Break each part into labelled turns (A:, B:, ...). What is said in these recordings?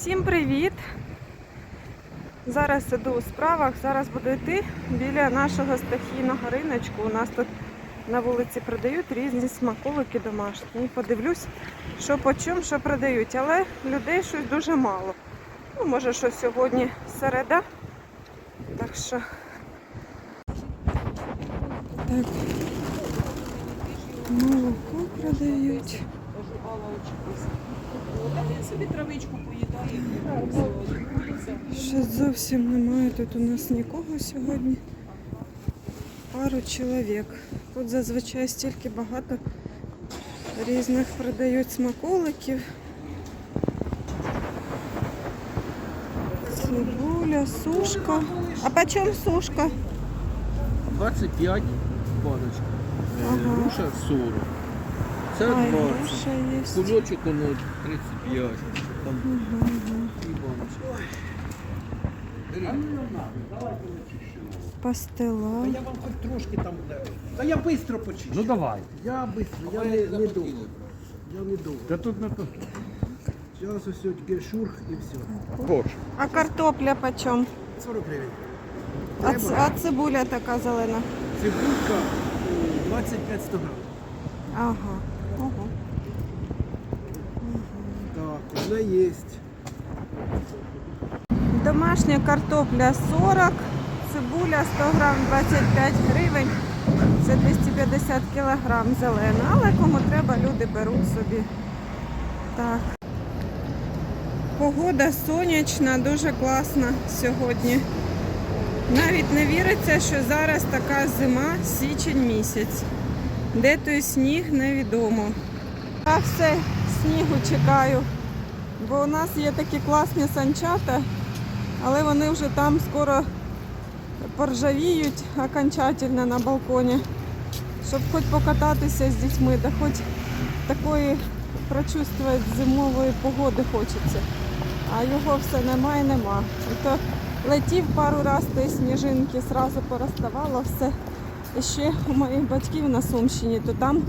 A: Всім привіт! Зараз іду у справах, зараз буду йти біля нашого стихійного риночку. У нас тут на вулиці продають різні смаколики домашні. Подивлюсь, що по чому, що продають, але людей щось дуже мало. Ну, може, що сьогодні середа. Так що. Так. Молоко продають.
B: Я собі травичку поїдаю.
A: Ще зовсім немає тут у нас нікого сьогодні. Пару чоловік. Тут зазвичай стільки багато різних продають смаколиків. Цибуля, сушка. А по чому сушка?
C: 25 баночка.
A: Ага.
C: Груша 40. Це
A: Ай,
C: 20. Кульочок воно 35. Там дві баночки.
A: Пастила.
D: Я вам хоч трошки там. Та я швидко почищу.
E: Ну давай.
D: Я швидко, я не, не довго. Я не довго.
E: Та тут не то.
D: Зараз ось тільки шурх і все.
E: Кош.
A: А картопля по чому?
D: 40 гривень.
A: А, ц- а цибуля така зелена.
D: Цибулька е, 25 100 грам.
A: Ага. Ого.
D: Так, вже є.
A: Домашня картопля 40, цибуля 100 грам 25 гривень. Це 250 кілограм зелена. Але кому треба, люди беруть собі. Так. Погода сонячна, дуже класна сьогодні. Навіть не віриться, що зараз така зима, січень місяць. Де той сніг, невідомо. Я все снігу чекаю, бо у нас є такі класні санчата, але вони вже там скоро поржавіють окончательно на балконі. Щоб хоч покататися з дітьми, да хоч такої прочувствувати зимової погоди хочеться. А його все нема. І то летів пару разів сніжинки, зразу пороставало все. Ще у моїх батьків на Сумщині, то там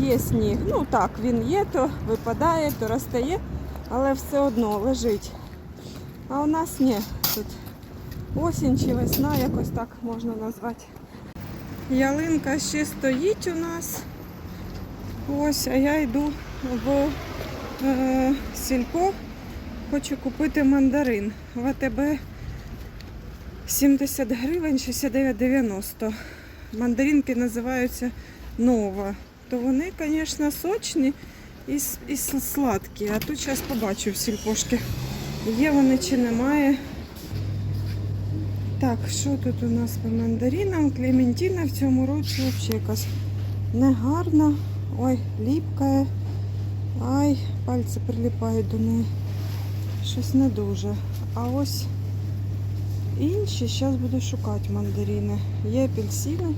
A: є сніг. Ну так, він є, то випадає, то розтає, але все одно лежить. А у нас ні. Тут осінь чи весна, якось так можна назвати. Ялинка ще стоїть у нас. Ось, а я йду в е, сільпо. Хочу купити мандарин. В АТБ 70 гривень 69,90. Мандаринки називаються Нова. То вони, звісно, сочні і, і сладкі. А тут зараз побачу в сільпошки. Є вони чи немає. Так, що тут у нас по мандаринам? Клементина в цьому році взагалі якась негарна. Ой, ліпка. Ай, пальці приліпають до неї. Щось не дуже. А ось інші, зараз буду шукати мандарини. Є апельсини.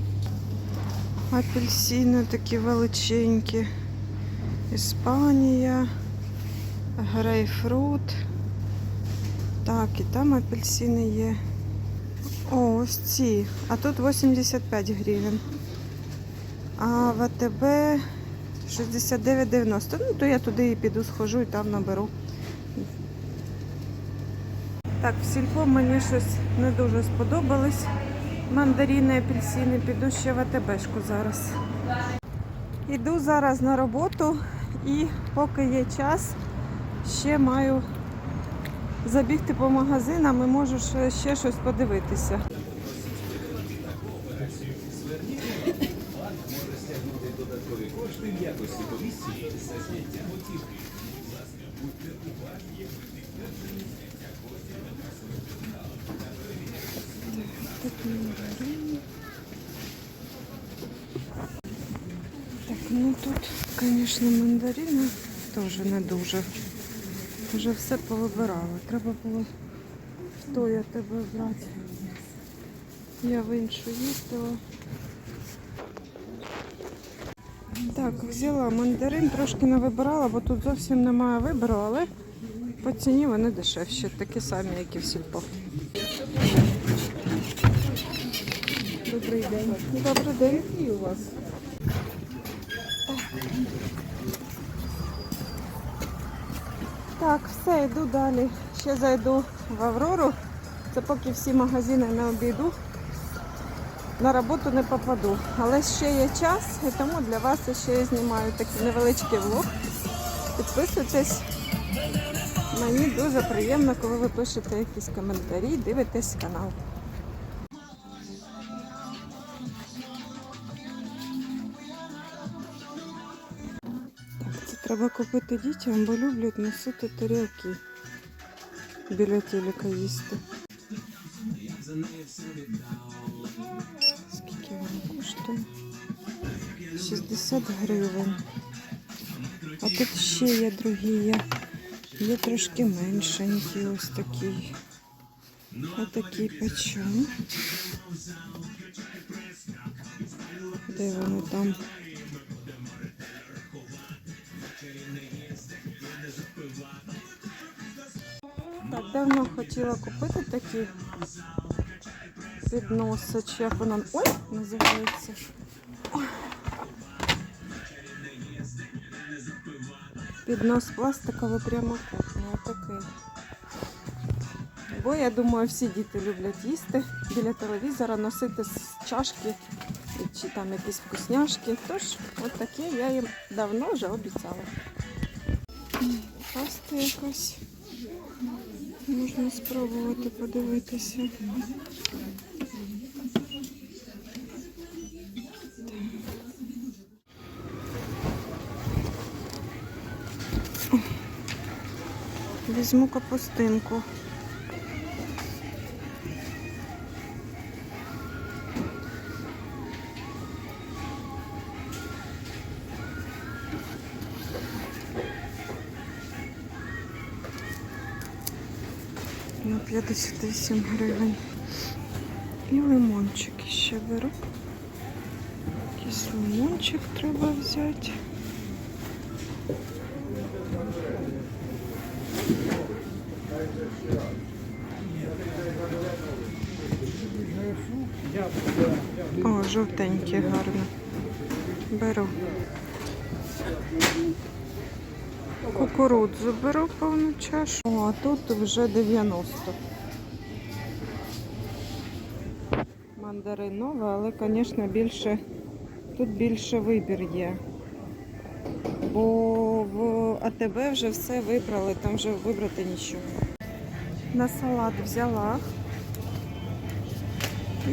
A: Апельсини такі величенькі. Іспанія, грейпфрут. Так, і там апельсини є. О, ось ці. А тут 85 гривень. А в АТБ 69,90. Ну, то я туди і піду схожу і там наберу. Так, в сільпо мені щось не дуже сподобались. Мандарини, апельсини. Піду ще в АТБшку зараз. Іду зараз на роботу і поки є час, ще маю забігти по магазинам і можу ще- щось подивитися. Тут мандарини. Так, ну тут, звісно, мандарини теж не дуже. Вже все повибирала. Треба було стоя тебе брати. Я в іншу їздила. Так, взяла мандарин, трошки не вибирала, бо тут зовсім немає вибору, але по ціні вони дешевші, такі самі, як і в сільпо. Добрий день. Добрий день. І у вас. Так, все, йду далі. Ще зайду в Аврору. Це поки всі магазини не обійду. На роботу не попаду. Але ще є час, і тому для вас ще я знімаю такий невеличкий влог. Підписуйтесь. Мені дуже приємно, коли ви пишете якісь коментарі, дивитесь канал. Так, це треба купити дітям, бо люблять носити тарілки біля телека їсти. Скільки воно коштує? 60 гривень. А тут ще є другі. Є трошки меншенькі, ось такі. Отакі почем. Де воно там? Так, давно хотіла купити такі підноси, як воно ой, називається. Ой. Піднос пластиковий прямокутний, отакий. Бо я думаю, всі діти люблять їсти біля телевізора, носити з чашки чи там якісь вкусняшки. Тож, от таке я їм давно вже обіцяла. Паста якась. Можна спробувати подивитися. Візьму капустинку. На 58 гривень. І лимончик ще беру. Якийсь лимончик треба взяти. О, жовтенький гарно. Беру. Кукурудзу беру повну чашу. О, а тут вже 90. Мандаринова, але, звісно, більше тут більше вибір є. Бо в АТБ вже все вибрали, там вже вибрати нічого. На салат взяла. І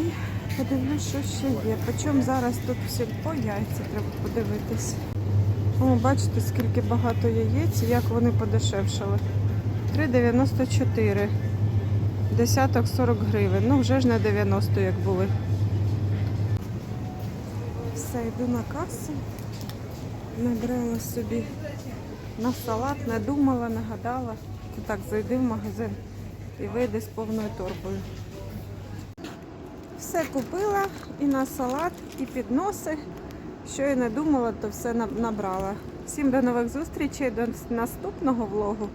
A: подивлюсь, що ще є. Причому зараз тут всі по яйця треба подивитись. О, бачите, скільки багато яєць, і як вони подешевшали. 3,94. Десяток 40 гривень. Ну, вже ж не 90, як були. Все, йду на касу. Набрала собі на салат, не думала, не гадала. То так, зайди в магазин і вийде з повною торбою. Все купила і на салат, і підноси. Що я не думала, то все набрала. Всім до нових зустрічей, до наступного влогу.